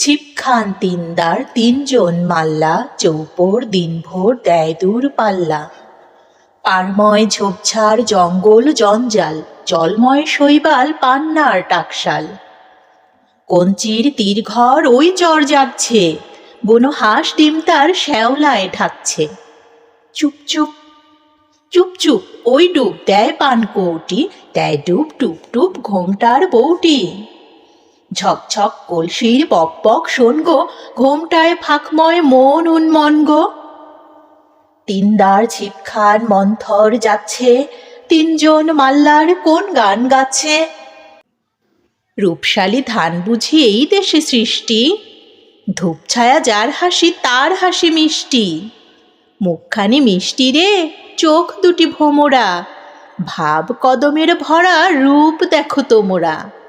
ছিপ খান তিনদার, তিনজন মাল্লা, চৌপর, দিনভর দেয় দূর পাল্লা। পারময় ঝোপঝাড়, জঙ্গল জঞ্জাল, জলময় শৈবাল, পান্নার টাকশাল। কঞ্চির তীর ঘর ওই চর যাচ্ছে বুনো হাঁস ডিম তার শ্যাওলায় ঢাকছে। চুপচুপ চুপ চুপ চুপ, ওই ডুব দেয় পান কৌটি দেয় ডুব টুপ টুপ ঘোমটার বউটি ঝকঝক কলসির বক বক শোন গো, ঘোমটায় ফাঁকময় মন উন্মন গো। তিনদার ছিপখান মন্থর যাচ্ছে, তিনজন মাল্লার কোন গান গাচ্ছে? রূপশালী ধান বুঝি এই দেশে সৃষ্টি, ধূপছায়া যার হাসি তার হাসি মিষ্টি। মুখখানি মিষ্টি রে, চোখ দুটি ভোমরা, ভাব কদমের ভরা রূপ দেখো তোমরা।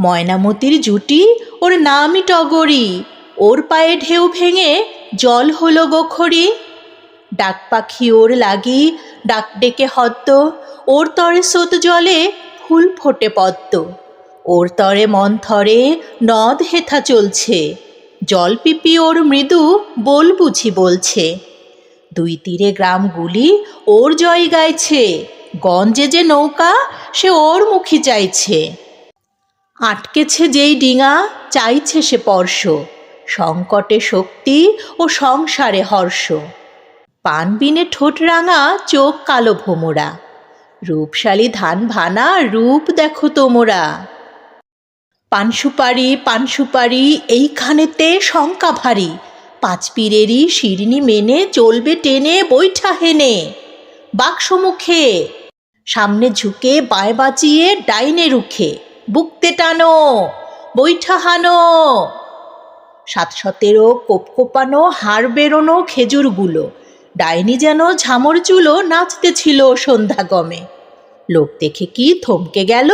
ময়নামতির জুটি, ওর নামই টগরি। ওর পায়ে ঢেউ ভেঙে জল হলো গোখরি। ডাক পাখি ওর লাগি, ডাক ডেকে হদ্দ। ওর তরে স্রোত জলে ফুল ফোটে পদ্ম। ওর তরে মন্থরে নদ হেথা চলছে। জল পিপি ওর মৃদু বল বুঝি বলছে। দুই তীরে গ্রামগুলি ওর জয় গাইছে। গঞ্জে যে নৌকা, সে ওর মুখী চাইছে। আটকেছে যেই ডিঙা, চাইছে সে পর্শ সংকটে শক্তি ও সংসারে হর্ষ। পানবিনে ঠোঁট রাঙা, চোখ কালো ভোমরা। রূপশালী ধান ভানা, রূপ দেখো তোমরা। পানসুপারি পানসুপারি এইখানেতে শঙ্কা ভারী। পাঁচ পীরেরই শিরনি মেনে চলবে টেনে, বৈঠা হেনে। বাক্স মুখে। সামনে ঝুঁকে বাঁয় বাঁচিয়ে ডাইনে রুখে। বুকতে টানো বৈঠা হানো সাত সতেরো কোপ কোপানো, হাড় বেরোনো খেজুরগুলো। ডাইনি যেন ঝামর চুলো নাচতেছিল সন্ধ্যা গমে লোক দেখে কি থমকে গেল?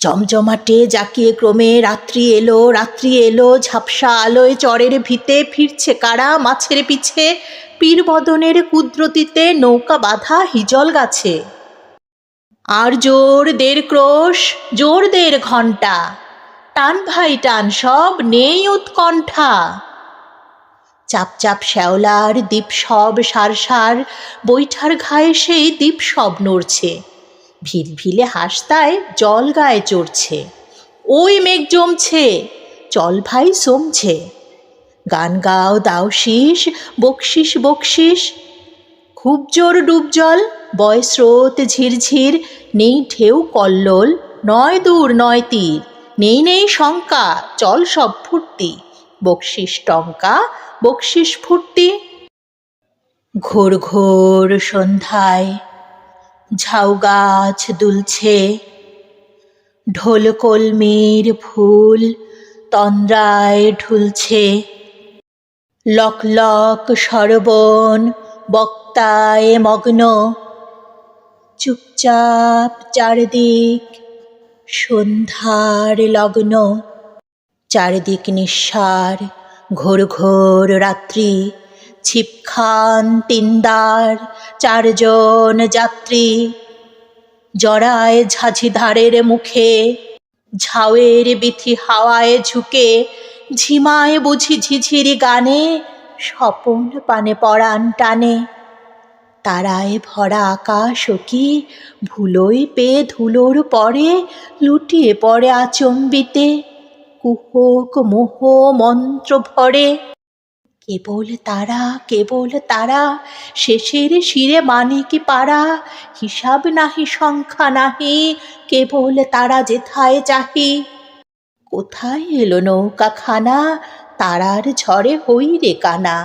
জমজমাটে জাকিয়ে ক্রমে রাত্রি এলো রাত্রি এলো, ঝাপসা আলোয় চরের ভিতে ফিরছে কারা মাছের পিছে? পীরবদনের কুদ্রতিতে নৌকা বাঁধা হিজল গাছে। আর জোর দের ক্রোশ, জোর দের ঘণ্টা। টান ভাই টান, সব নেই উৎকণ্ঠা। চাপ চাপ শ্যাওলার দ্বীপ সব সার সার, বৈঠার ঘায়ে সেই দ্বীপ সব নড়ছে। ভিল ভিলে হাসতায় জল গায়ে চড়ছে। ওই মেঘ জমছে, চল ভাই সমছে গান গাও দাও শীষ, বকশিস বকশিস, খুব জোর ডুব জল। বয় স্রোত ঝিরঝির, নেই ঢেউ কল্লোল, নয় দূর নয় তীর, নেই নেই শঙ্কা, চল সব ফুর্তি। বকশিস টঙ্কা, বকশিস ফুর্তি। ঘোর ঘোর সন্ধ্যায় ঝাউ গাছ দুলছে। ঢোলকলমির ফুল তন্দ্রায় ঢুলছে। লক লক সরবন বক্তায় মগ্ন। চুপচাপ চারদিক, সন্ধ্যার লগ্ন, চারিদিক নিঃসার, ঘোর ঘোর রাত্রি, ছিপখান তিনদার, চারজন যাত্রী। জড়ায় ঝাঝি ধারের মুখে, ঝাউয়ের বিথি হাওয়ায় ঝুঁকে, ঝিমায় বুঝি ঝিঝিরি গানে, স্বপন পানে পরাণ টানে। তারায় ভরা আকাশ ও কি? ভুলোই পেয়ে ধুলোর পরে লুটিয়ে পড়ে আচম্বিতে। কুহক মোহ মন্ত্র ভরে। কেবল তারা কেবল তারা, শেষের শিরে মানে কি পারা। হিসাব নাহি, সংখ্যা নাহি, কেবল তারা যেথায় চাহি কোথায় এলো নৌকা খানা তারার ঝড়ে হই রে কানা।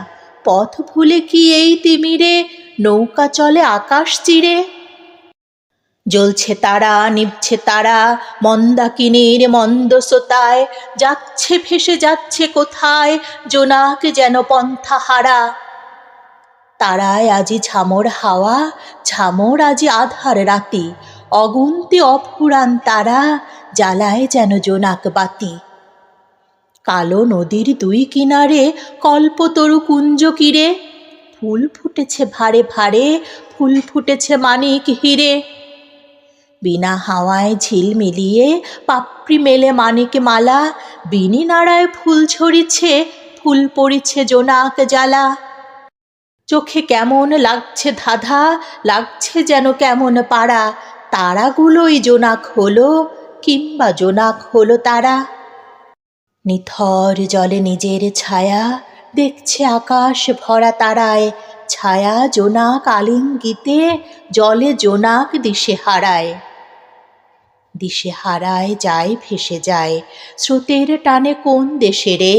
পথ ভুলে কি এই তিমিরে? নৌকা চলে আকাশ চিরে। জ্বলছে তারা, নিভছে তারা, মন্দাকিনীর মন্দস্রোতায়। যাচ্ছে, ভেসে যাচ্ছে কোথায়? জোনাক যেন পন্থা হারা তারায় আজি ঝামর হাওয়া, ঝামর আজি আধার রাতি। অগুন্তি অফুরান তারা, জ্বালায় যেন জোনাক বাতি। কালো নদীর দুই কিনারে কল্পতরু কুঞ্জ কিরে। ফুল ফুটেছে ভারে ভারে, ফুল ফুটেছে মানিক হিরে। বিনা হাওয়ায় ঝিল মিলিয়ে পাপড়ি মেলে মানিক মালা, বিনি নাড়ায় ফুল ঝরিছে, ফুল পড়িছে জোনাক জ্বালা। চোখে কেমন লাগছে ধাঁধা, লাগছে যেন কেমন পাড়া, তারাগুলোই জোনাক হলো কিংবা জোনাক হলো তারা। নিথর জলে নিজের ছায়া দেখছে আকাশ ভরা তারায়। ছায়া জোনাক আলিঙ্গিতে, জলে জোনাক দিশে হারায় দিশে হারায় যায়, ভেসে যায়। স্রোতের টানে কোন দেশে রে?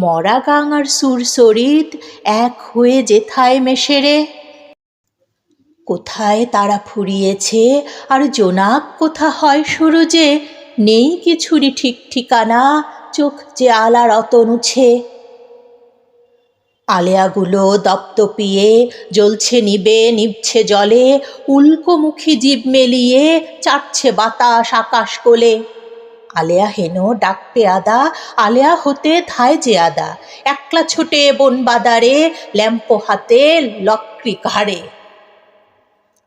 মরা গাং আর সুরসরিত এক হয়ে যেথায় মেশে রে? কোথায় তারা ফুরিয়েছে? আর জোনাক কোথা হয় সুরজে? নেই কিছুরই ঠিক ঠিকানা। চোখ যে আলা রতন উছে আলেয়াগুলো দপ্তপিয়ে জ্বলছে নিবে, নিভছে জলে উল্কোমুখী জীব মেলিয়ে চাটছে বাতাস আকাশ কোলে। আলেয়া হেন ডাকতে আদা, আলেয়া হতে থায় যে আদা, একলা ছোটে বন বাদারে, ল্যাম্প হাতে লক্রি ঘাড়ে।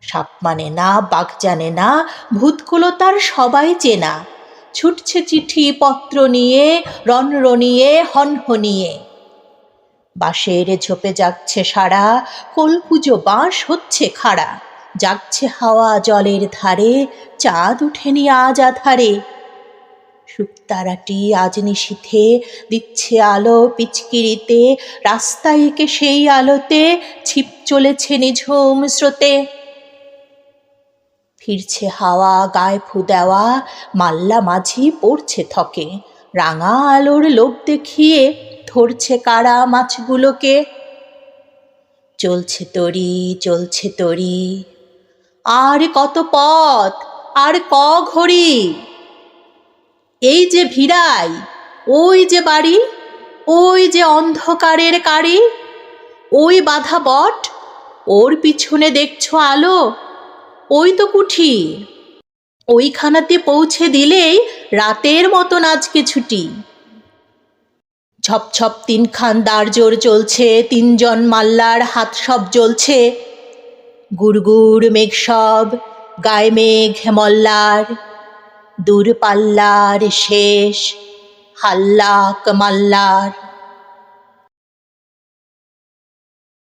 সাপ মানে না, বাঘ জানে না ভূতগুলো তার সবাই চেনা। ছুটছে চিঠি পত্র নিয়ে রনরনিয়ে হনহনিয়ে বাঁশের ঝোপে যাচ্ছে সারা কলকুজো বাঁশ হচ্ছে খাড়া। যাচ্ছে হাওয়া জলের ধারে, চাঁদ উঠেনি আজ আধারে। শুকতারাটি আজ নিশীথে, দিচ্ছে আলো পিচকিরিতে, রাস্তায় এঁকে সেই আলোতে, ছিপ চলেছে নিঝুম স্রোতে। ফিরছে হাওয়া, গায়ে ফু দেওয়া, মাল্লা মাঝি পড়ছে থকে রাঙা আলোর লোভ দেখিয়ে ধরছে কারা মাছগুলোকে। চলছে তরি চলছে তরি। আর কত পথ, আর ক ঘড়ি? এই যে ভিড়াই, ওই যে বাড়ি, ওই যে অন্ধকারের কারি ওই বাধা বট, ওর পিছনে দেখছ আলো ওই তো কুঠি। ওইখানাতে পৌঁছে দিলেই রাতের মতন আজকে ছুটি। ঝপঝপ তিনখান দাঁড়জোর চলছে তিনজন মাল্লার হাত সব জ্বলছে। গুড়গুড় মেঘ সব, গায়ে মেঘ মল্লার। দূরপাল্লার শেষ, হাল্লাক মাল্লার।